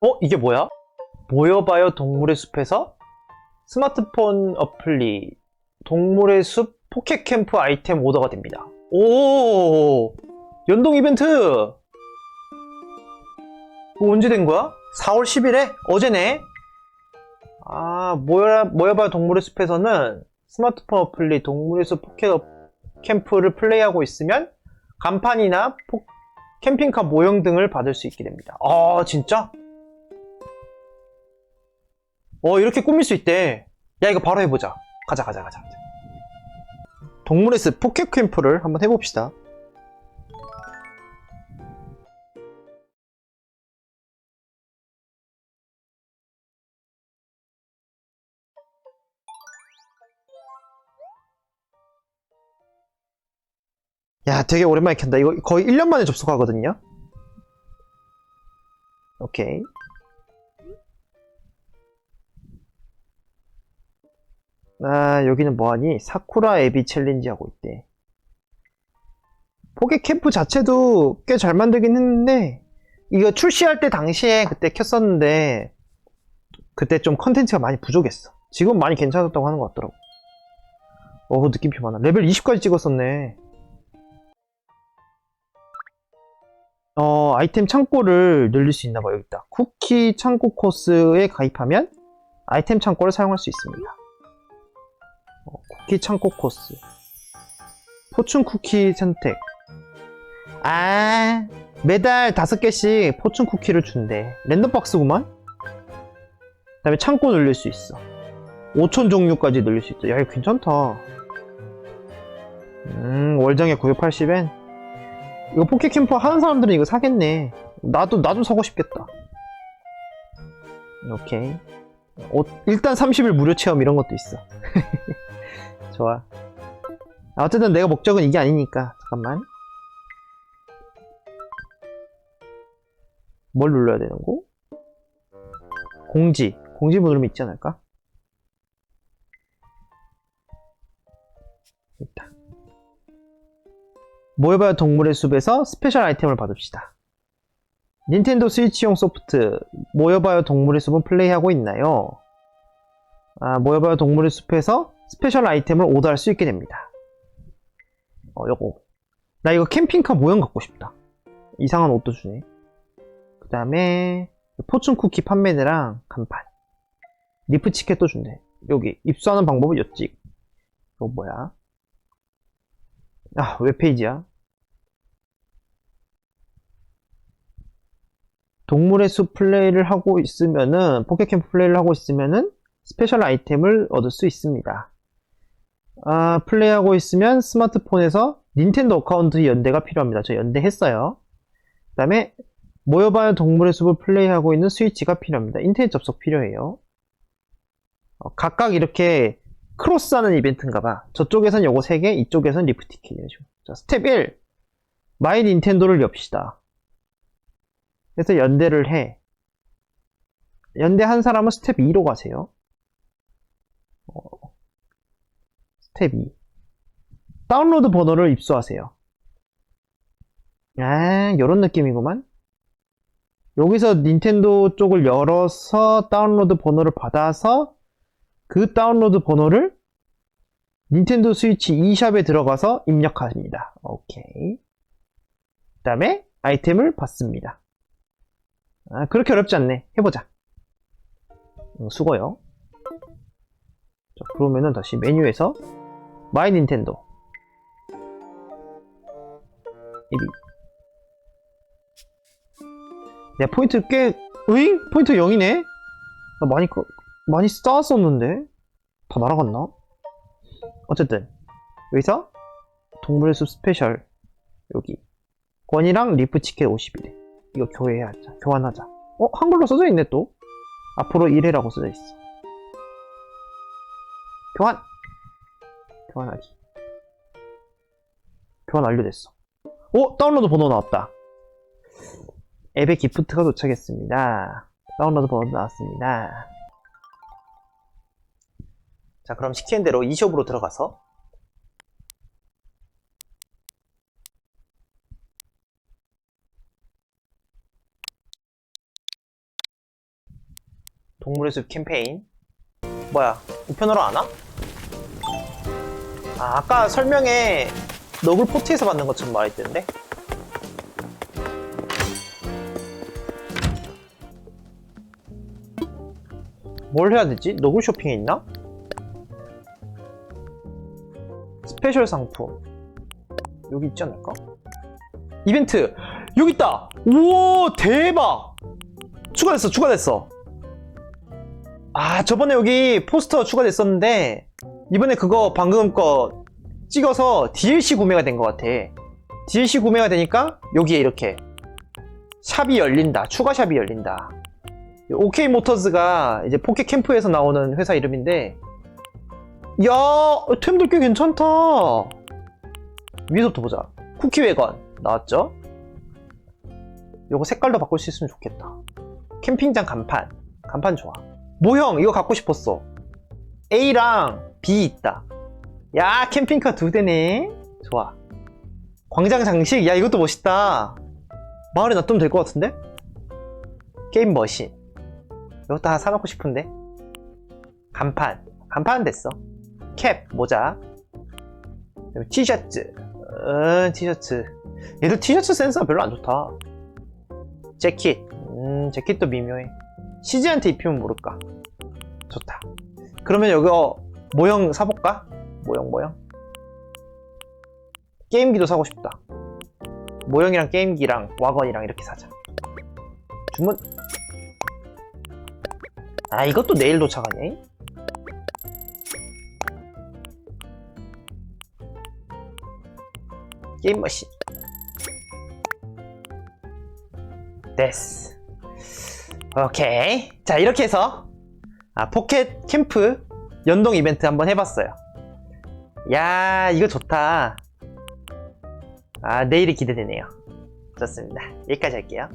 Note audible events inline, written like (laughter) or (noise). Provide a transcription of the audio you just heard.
어? 이게 뭐야? 모여봐요 동물의 숲에서 스마트폰 어플리 동물의 숲 포켓 캠프 아이템 오더가 됩니다. 오! 연동 이벤트! 이거 언제 된 거야? 4월 10일에? 어제네? 아, 모여, 모여봐요 동물의 숲에서는 스마트폰 어플리 동물의 숲 포켓 어- 캠프를 플레이하고 있으면 간판이나 포- 캠핑카 모형 등을 받을 수 있게 됩니다. 아, 진짜? 어, 이렇게 꾸밀 수 있대. 야, 이거 바로 해보자. 가자, 가자, 가자. 가자. 동물의 숲 포켓 캠프를 한번 해봅시다. 야, 되게 오랜만에 켠다. 이거 거의 1년 만에 접속하거든요. 오케이. 아, 여기는 뭐하니? 사쿠라 에비 챌린지 하고 있대. 포켓 캠프 자체도 꽤 잘 만들긴 했는데, 이거 출시할 때 당시에 그때 켰었는데, 그때 좀 컨텐츠가 많이 부족했어. 지금 많이 괜찮았다고 하는 것 같더라고. 어, 느낌표 많아. 레벨 20까지 찍었었네. 어, 아이템 창고를 늘릴 수 있나 봐요. 여기 있다. 쿠키 창고 코스에 가입하면 아이템 창고를 사용할 수 있습니다. 어, 쿠키 창고 코스. 포춘 쿠키 선택. 아, 매달 다섯 개씩 포춘 쿠키를 준대. 랜덤 박스구만? 그 다음에 창고 늘릴 수 있어. 5천 종류까지 늘릴 수 있어. 야, 이거 괜찮다. 음, 월정에 980엔. 이거 포켓캠프 하는 사람들은 이거 사겠네. 나도, 나도 사고 싶겠다. 오케이. 어, 일단 30일 무료 체험 이런 것도 있어. (laughs) 좋아. 아, 어쨌든 내가 목적은 이게 아니니까. 잠깐만. 뭘 눌러야 되는 거? 공지. 공지 누르면 있지 않을까? 있다. 모여봐요 동물의 숲에서 스페셜 아이템을 받읍시다. 닌텐도 스위치용 소프트 모여봐요 동물의 숲은 플레이하고 있나요? 아, 모여봐요 동물의 숲에서 스페셜 아이템을 오더할 수 있게 됩니다. 어, 요거. 나 이거 캠핑카 모형 갖고 싶다. 이상한 옷도 주네. 그 다음에 포춘 쿠키 판매대랑 간판. 리프 치켓도 준대. 여기 입수하는 방법은 이쪽. 이거 뭐야? 아, 웹페이지야. 동물의 숲 플레이를 하고 있으면은, 포켓캠프 플레이를 하고 있으면은, 스페셜 아이템을 얻을 수 있습니다. 아, 플레이하고 있으면 스마트폰에서 닌텐도 어카운트 연대가 필요합니다. 저 연대했어요. 그 다음에, 모여봐요 동물의 숲을 플레이하고 있는 스위치가 필요합니다. 인터넷 접속 필요해요. 어, 각각 이렇게 크로스하는 이벤트인가봐. 저쪽에선 요거 3개, 이쪽에선 식으로. 자, 스텝 1. 마이 닌텐도를 엽시다. 그래서 연대를 해. 연대 한 사람은 스텝 2로 가세요. 어, 스텝 2. 다운로드 번호를 입수하세요. 아, 요런 느낌이구만. 여기서 닌텐도 쪽을 열어서 다운로드 번호를 받아서 그 다운로드 번호를 닌텐도 스위치 e샵에 들어가서 입력합니다. 오케이. 그 다음에 아이템을 받습니다. 아, 그렇게 어렵지 않네. 해보자. 음, 수고요. 자, 그러면은 다시 메뉴에서 마이 닌텐도. 이비. 내 포인트 꽤, 으잉? 포인트 0이네? 나 많이, 거- 많이 쌓았었는데? 다 날아갔나? 어쨌든, 여기서 동물의 숲 스페셜, 여기. 권이랑 리프 치켓 50이래. 이거 교회하자. 교환하자. 어? 한글로 써져 있네, 또. 앞으로 1회라고 써져 있어. 교환! 교환하기. 교환 완료됐어. 오! 다운로드 번호 나왔다. 앱에 기프트가 도착했습니다. 다운로드 번호 나왔습니다. 자, 그럼 시키는 대로 e숍으로 들어가서 동물의 숲 캠페인. 뭐야, 우편으로 안 와? 아, 아까 설명에 너굴 포트에서 받는 것처럼 말했던데? 뭘 해야 되지? 너굴 쇼핑에 있나? 스페셜 상품. 여기 있지 않을까? 이벤트! 여기 있다! 우와, 대박! 추가됐어, 추가됐어. 아, 저번에 여기 포스터 추가됐었는데, 이번에 그거 방금 거 찍어서 DLC 구매가 된 것 같아. DLC 구매가 되니까, 여기에 이렇게, 샵이 열린다. 추가 샵이 열린다. OK 모터즈가 이제 포켓 캠프에서 나오는 회사 이름인데, 야, 템들 꽤 괜찮다. 위에서부터 보자. 쿠키 웨건 나왔죠? 요거 색깔도 바꿀 수 있으면 좋겠다. 캠핑장 간판. 간판 좋아. 모형 이거 갖고 싶었어. A랑 B 있다. 야 캠핑카 두 대네. 좋아. 광장 장식 야 이것도 멋있다. 마을에 놔두면 될 것 같은데? 게임 머신. 이것도 하나 사놓고 싶은데? 간판. 간판은 됐어. 캡, 모자. 티셔츠. 음, 티셔츠. 얘들 티셔츠 센스가 별로 안 좋다. 재킷. 음, 재킷도 미묘해. 시즈한테 입히면 모를까. 좋다. 그러면 이거 모형 사볼까? 모형, 모형. 게임기도 사고 싶다. 모형이랑 게임기랑 와건이랑 이렇게 사자. 주문. 아, 이것도 내일 도착하네? 게임 머신. 됐어. 오케이. 자, 이렇게 해서, 아, 포켓 캠프 연동 이벤트 한번 해봤어요. 야, 이거 좋다. 아, 내일이 기대되네요. 좋습니다. 여기까지 할게요.